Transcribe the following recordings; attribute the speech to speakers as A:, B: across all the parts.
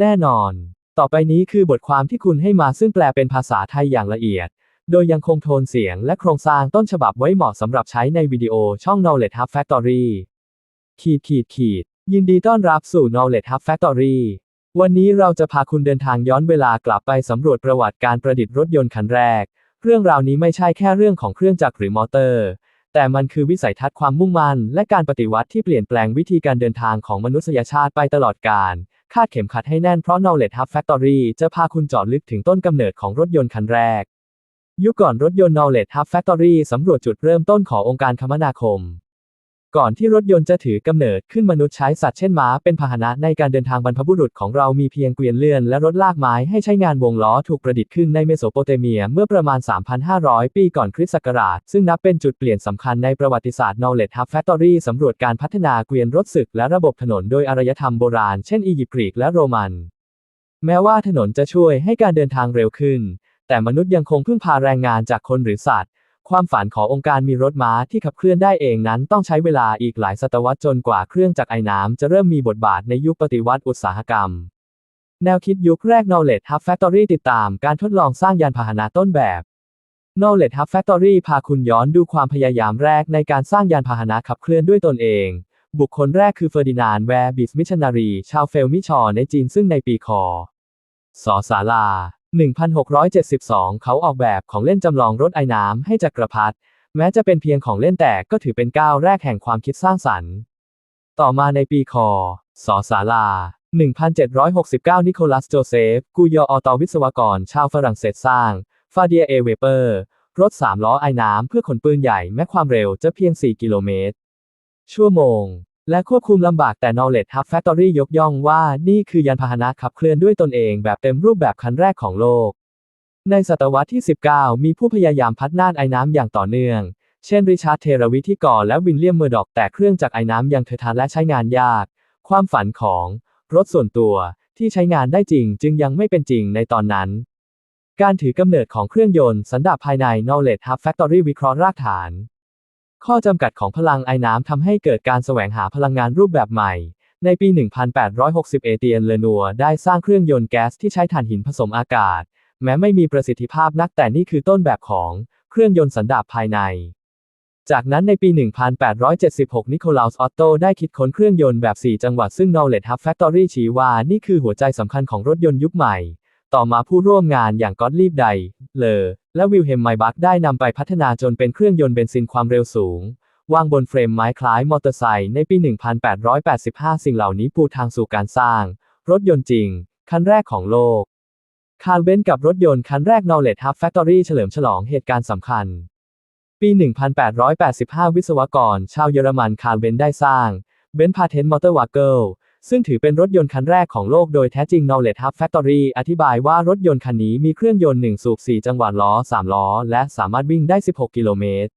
A: แน่นอน ต่อไปนี้คือบทความที่คุณให้มาซึ่งแปลเป็นภาษาไทยอย่างละเอียด โดยยังคงโทนเสียงและโครงสร้างต้นฉบับไว้เหมาะสำหรับใช้ในวิดีโอช่อง Knowledge Hub Factory ขีดขีดขีด ยินดีต้อนรับสู่ Knowledge Hub Factory วันนี้เราจะพาคุณเดินทางย้อนเวลากลับไปสำรวจประวัติการประดิษฐ์รถยนต์คันแรก เรื่องราวนี้ไม่ใช่แค่เรื่องของเครื่องจักรหรือมอเตอร์ แต่มันคือวิสัยทัศน์ความมุ่งมั่น และการปฏิวัติที่เปลี่ยนแปลงวิธีการเดินทางของมนุษยชาติไปตลอดกาล คาดเข็มขัดให้แน่นเพราะ Knowledge Hub Factory จะพาคุณเจาะลึกถึงต้นกำเนิดของรถยนต์คันแรก ยุคก่อนรถยนต์ Knowledge Hub Factory สำรวจจุดเริ่มต้นขององค์การคมนาคม ก่อนที่รถยนต์จะถือกำเนิดขึ้นมนุษย์ใช้สัตว์เช่นม้าเป็นพาหนะในการเดินทางบรรพบุรุษของเรามีเพียงเกวียนเลื่อนและรถลากไม้ให้ใช้งานวงล้อถูกประดิษฐ์ขึ้นในเมโสโปเตเมียเมื่อประมาณ 3,500 ปีก่อนคริสต์ศักราช ซึ่งนับเป็นจุดเปลี่ยนสำคัญในประวัติศาสตร์ Knowledge Hub Factory สำรวจการพัฒนาเกวียนรถศึกและระบบถนนโดยอารยธรรมโบราณ เช่นอียิปต์กรีกและโรมัน แม้ว่าถนนจะช่วยให้การเดินทางเร็วขึ้น แต่มนุษย์ยังคงพึ่งพาแรงงานจากคนหรือสัตว์ ความฝันขององค์การมีรถม้าที่ขับเคลื่อนได้เองนั้นต้องใช้เวลาอีกหลายศตวรรษจนกว่าเครื่องจักรไอน้ำจะเริ่มมีบทบาทในยุคปฏิวัติอุตสาหกรรม แนวคิดยุคแรก Knowledge Hub Factory ติดตามการทดลองสร้างยานพาหนะต้นแบบ Knowledge Hub Factory พาคุณย้อนดูความพยายามแรกในการสร้างยานพาหนะขับเคลื่อนด้วยตนเอง บุคคลแรกคือเฟอร์ดินานด์แวร์บิสมิชนารี ชาวเฟลมิชอร์ในจีนซึ่งในปีคศศาลา 1672 เขาออกแบบของเล่นจำลองรถไอน้ำให้จักรพรรดิแม้จะเป็นเพียงของเล่นแต่ก็ถือเป็นก้าวแรกแห่งความคิดสร้างสรรค์ ต่อมาในปีคศศาลา 1769 นิโคลัส โจเซฟ กูยออตอวิศวกร ชาวฝรั่งเศสสร้าง ฟาเดียเอเวเปอร์ รถ3ล้อไอน้ำเพื่อขนปืนใหญ่แม้ความเร็วจะเพียง 4 กิโลเมตร ชั่วโมง และควบคุมลำบากแต่ Knowledge Hub Factory ยกย่องว่านี่คือยานพาหนะขับเคลื่อนด้วยตนเองแบบเต็มรูปแบบคันแรกของโลก ในศตวรรษที่ 19 มีผู้พยายามพัฒนาไอ้น้ำอย่างต่อเนื่อง เช่นริชาร์ดเทรวิที่ก่อและวินเลียมเมอร์ดอกแต่เครื่องจักรไอ้น้ำยังเทอทานและใช้งานยาก ความฝันของรถส่วนตัวที่ใช้งานได้จริงจึงยังไม่เป็นจริงในตอนนั้น การถือกำเนิดของเครื่องยนต์สันดาปภายใน Knowledge Hub Factory วิเคราะห์รากฐาน ข้อจำกัดของพลังไอ้น้ำทำให้เกิดการแสวงหาพลังงานรูปแบบใหม่ ในปี 1860 เอเตียน เลนัวได้สร้างเครื่องยนต์แก๊สที่ใช้ถ่านหินผสมอากาศ แม้ไม่มีประสิทธิภาพนักแต่นี่คือต้นแบบของเครื่องยนต์สันดาปภายใน จากนั้นในปี 1876 นิโคลัส ออตโต ได้คิดค้นเครื่องยนต์แบบ 4 จังหวัดซึ่ง Knowledge Hub Factory ชี้ว่านี่คือหัวใจสำคัญของรถยนต์ยุคใหม่ ต่อมาผู้ร่วมงานอย่างก็อตลีบได เลอ และวิลเฮมไมบักได้นำไปพัฒนาจนเป็นเครื่องยนต์เบนซินความเร็วสูง วางบนเฟรมไม้คล้ายมอเตอร์ไซค์ในปี 1885 สิ่งเหล่านี้ปูทางสู่การสร้าง รถยนต์จริง คันแรกของโลก คาร์เบนกับรถยนต์คันแรก Knowledge Hub Factory เฉลิมฉลองเหตุการณ์สำคัญ ปี 1885 วิศวกร ชาวเยอรมันคาร์เบนได้สร้างเบนพาเทนมอเตอร์วาเกิล ซึ่งถือเป็นรถยนต์คันแรกของโลกโดยแท้จริง Knowledge Hub Factory อธิบายว่ารถยนต์คันนี้มีเครื่องยนต์ 1 สูบ 4 จังหวะล้อ 3 ล้อ และสามารถวิ่งได้ 16 กิโลเมตร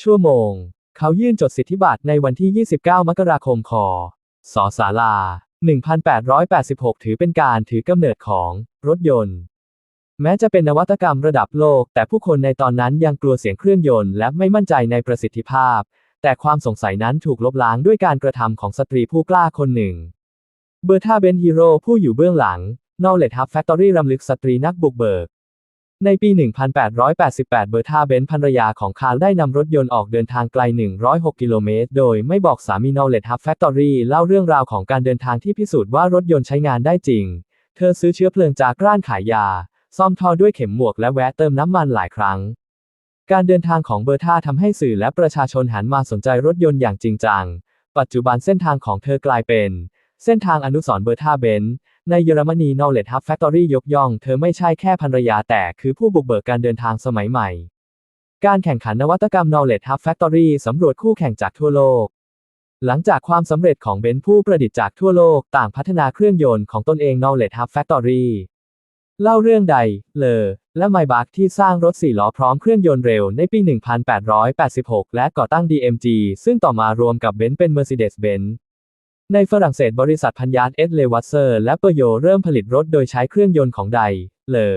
A: ชั่วโมง เขายื่นจดสิทธิบัตรในวันที่ 29 มกราคมคศศาลา 1886 ถือเป็นการถือกำเนิดของรถยนต์ แม้จะเป็นนวัตกรรมระดับโลก แต่ผู้คนในตอนนั้นยังกลัวเสียงเครื่องยนต์และไม่มั่นใจในประสิทธิภาพ แต่ความสงสัยนั้นถูกลบล้างด้วยการกระทำของสตรีผู้กล้าคนหนึ่ง เบอร์ธาเบนฮีโร่ผู้อยู่เบื้องหลัง Knowledge Hub Factory รำลึกสตรีนักบุกเบิก ในปี 1888 เบอร์ธาเบนภรรยาของคาร์ได้นำรถยนต์ออกเดินทางไกล 106 กิโลเมตร โดยไม่บอกสามี Knowledge Hub Factory เล่าเรื่องราวของการเดินทางที่พิสูจน์ว่ารถยนต์ใช้งานได้จริง เธอซื้อเชื้อเพลิงจากร้านขายยา ซ่อมท่อด้วยเข็มหมวกและแวะเติมน้ำมันหลายครั้ง การเดินทางของเบอร์ธาทำให้สื่อและประชาชนหันมาสนใจรถยนต์อย่างจริงจัง ปัจจุบันเส้นทางของเธอกลายเป็น เส้นทางอนุสรณ์เบอร์ธาเบนซ์ในเยอรมนี Knowledge Hub Factory ยกย่อง เธอไม่ใช่แค่ภรรยาแต่คือผู้บุกเบิกการเดินทางสมัยใหม่ การแข่งขันนวัตกรรม Knowledge Hub Factory สำรวจคู่แข่งจากทั่วโลก หลังจากความสำเร็จของเบนซ์ผู้ประดิษฐ์จากทั่วโลก ต่างพัฒนาเครื่องยนต์ของตนเอง Knowledge Hub Factory เล่าเรื่องใด เลอ และไมบักที่สร้างรถสี่ล้อพร้อมเครื่องยนต์เร็วในปี 1886 และก่อตั้ง DMG ซึ่งต่อมารวมกับเบนซ์เป็น Mercedes-Benz ในฝรั่งเศสบริษัทพันยาร์เอสเลวัตเซอร์และเปอร์โยเริ่มผลิตรถโดยใช้เครื่องยนต์ของได เลอ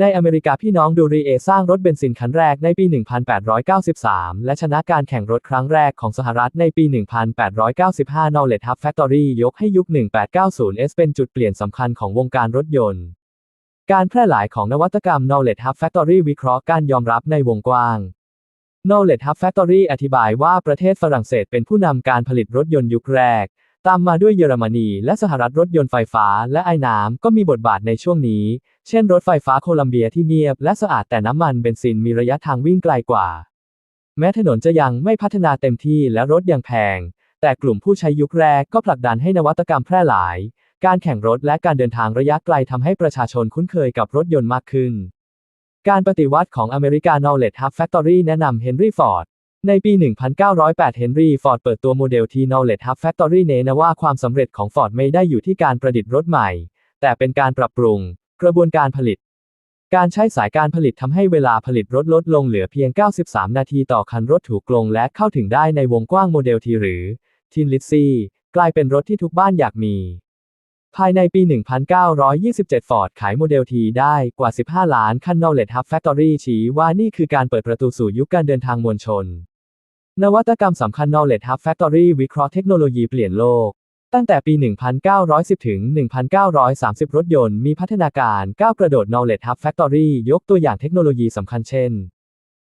A: ในอเมริกาพี่น้องดูรีเอสร้างรถเบนซินคันแรกในปี 1893 และชนะการแข่งรถครั้งแรกของสหรัฐในปี 1895 Knowledge Hub Factory ยกให้ยุค 1890s เป็นจุดเปลี่ยนสำคัญของวงการรถยนต์ การแพร่หลายของนวัตกรรม Knowledge Hub Factory วิเคราะห์การยอมรับในวงกว้าง Knowledge Hub Factory อธิบายว่าประเทศฝรั่งเศสเป็นผู้นำการผลิตรถยนต์ยุคแรก ตามมาด้วยเยอรมนี และสหรัฐรถยนต์ไฟฟ้า และไอ้น้ำก็มีบทบาทในช่วงนี้ เช่นรถไฟฟ้าโคลัมเบียที่เงียบ และสะอาดแต่น้ำมันเบนซินมีระยะทางวิ่งไกลกว่า แม้ถนนจะยังไม่พัฒนาเต็มที่และรถยังแพง แต่กลุ่มผู้ใช้ยุคแรกก็ผลักดันให้นวัตกรรมแพร่หลาย การแข่งรถและการเดินทางระยะไกลทำให้ประชาชนคุ้นเคยกับรถยนต์มากขึ้น การปฏิวัติของอเมริกา Knowledge Hub Factory แนะนำเฮนรี่ฟอร์ดในปี 1908เฮนรี่ฟอร์ดเปิดตัวโมเดลที่ Knowledge Hub Factory เน้นว่าความสำเร็จของฟอร์ดไม่ได้อยู่ที่การประดิษฐ์รถใหม่ แต่เป็นการปรับปรุง กระบวนการผลิต การใช้สายการผลิตทำให้เวลาผลิตรถลดลงเหลือเพียง 93 นาทีต่อคันรถถูกลงและเข้าถึงได้ในวงกว้างโมเดลทีหรือทินลิซซีกลายเป็นรถที่ทุกบ้านอยากมี ภายในปี 1927ฟอร์ดขายโมเดลทีได้กว่า 15 ล้านคัน Knowledge Hub Factory ชี้ว่านี่คือการเปิดประตูสู่ยุคการเดินทางมวลชน นวัตกรรมสำคัญ Knowledge Hub Factory วิเคราะห์เทคโนโลยีเปลี่ยนโลก ตั้งแต่ปี 1910 ถึง 1930 รถยนต์มีพัฒนาการก้าวกระโดด Knowledge Hub Factory ยกตัวอย่างเทคโนโลยีสำคัญเช่น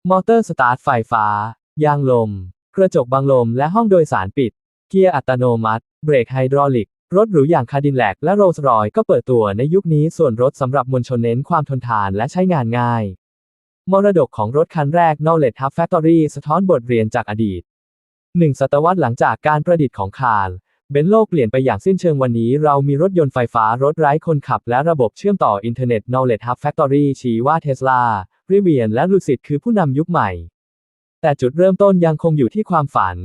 A: มอเตอร์สตาร์ทไฟฟ้า ยางลม กระจกบังลม และห้องโดยสารปิด เกียร์อัตโนมัติ เบรกไฮดรอลิก รถหรูอย่างคาดินแลกและโรลส์รอยก็เปิดตัวในยุคนี้ส่วนรถสำหรับมวลชนเน้นความทนทานและใช้งานง่าย มรดกของรถคันแรก Knowledge Hub Factory สะท้อนบทเรียนจากอดีตหนึ่งศตวรรษหลังจากการประดิษฐ์ของคาร์เบนโลกเปลี่ยนไปอย่างสิ้นเชิงวันนี้เรามีรถยนต์ไฟฟ้ารถไร้คนขับและระบบเชื่อมต่ออินเทอร์เน็ต Knowledge Hub Factory ชี้ว่าเทสลา r ิเวียนและลูซิดคือผู้นำยุคใหม่ แต่จุดเริ่มต้นยังคงอยู่ที่ความฝัน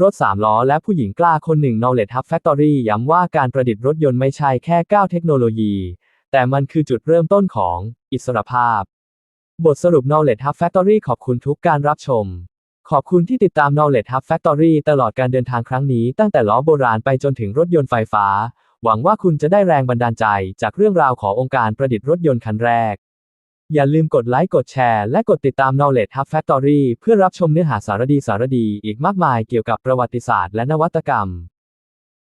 A: รถสามล้อและผู้หญิงกล้าคนหนึ่ง Knowledge Hub Factory ย้ำว่าการประดิษฐ์รถยนต์ไม่ใช่แค่ก้าวเทคโนโลยี แต่มันคือจุดเริ่มต้นของอิสรภาพ บทสรุป Knowledge Hub Factory ขอบคุณทุกการรับชม ขอบคุณที่ติดตาม Knowledge Hub Factory ตลอดการเดินทางครั้งนี้ตั้งแต่ล้อโบราณไปจนถึงรถยนต์ไฟฟ้า หวังว่าคุณจะได้แรงบันดาลใจจากเรื่องราวขององค์การประดิษฐ์รถยนต์คันแรก อย่าลืมกดไลค์กดแชร์และกดติดตาม Knowledge Hub Factory เพื่อรับชมเนื้อหาสารดีสารดีอีกมากมายเกี่ยวกับประวัติศาสตร์และนวัตกรรม